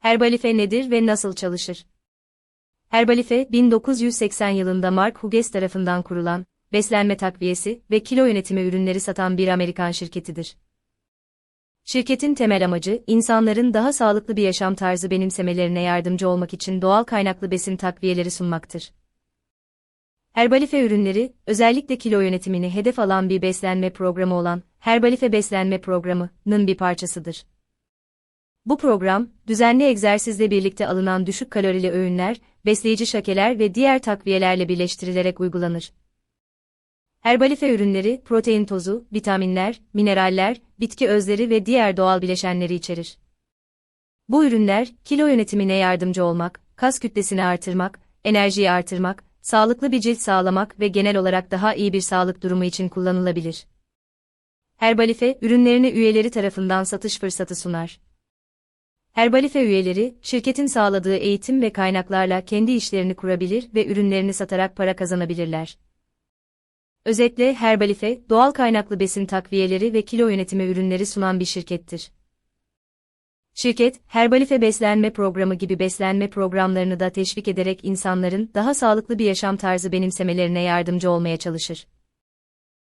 Herbalife nedir ve nasıl çalışır? Herbalife, 1980 yılında Mark Hughes tarafından kurulan, beslenme takviyesi ve kilo yönetimi ürünleri satan bir Amerikan şirketidir. Şirketin temel amacı, insanların daha sağlıklı bir yaşam tarzı benimsemelerine yardımcı olmak için doğal kaynaklı besin takviyeleri sunmaktır. Herbalife ürünleri, özellikle kilo yönetimini hedef alan bir beslenme programı olan Herbalife Beslenme Programı'nın bir parçasıdır. Bu program, düzenli egzersizle birlikte alınan düşük kalorili öğünler, besleyici şekeler ve diğer takviyelerle birleştirilerek uygulanır. Herbalife ürünleri, protein tozu, vitaminler, mineraller, bitki özleri ve diğer doğal bileşenleri içerir. Bu ürünler, kilo yönetimine yardımcı olmak, kas kütlesini artırmak, enerjiyi artırmak, sağlıklı bir cilt sağlamak ve genel olarak daha iyi bir sağlık durumu için kullanılabilir. Herbalife, ürünlerini üyeleri tarafından satış fırsatı sunar. Herbalife üyeleri, şirketin sağladığı eğitim ve kaynaklarla kendi işlerini kurabilir ve ürünlerini satarak para kazanabilirler. Özetle Herbalife, doğal kaynaklı besin takviyeleri ve kilo yönetimi ürünleri sunan bir şirkettir. Şirket, Herbalife beslenme programı gibi beslenme programlarını da teşvik ederek insanların daha sağlıklı bir yaşam tarzı benimsemelerine yardımcı olmaya çalışır.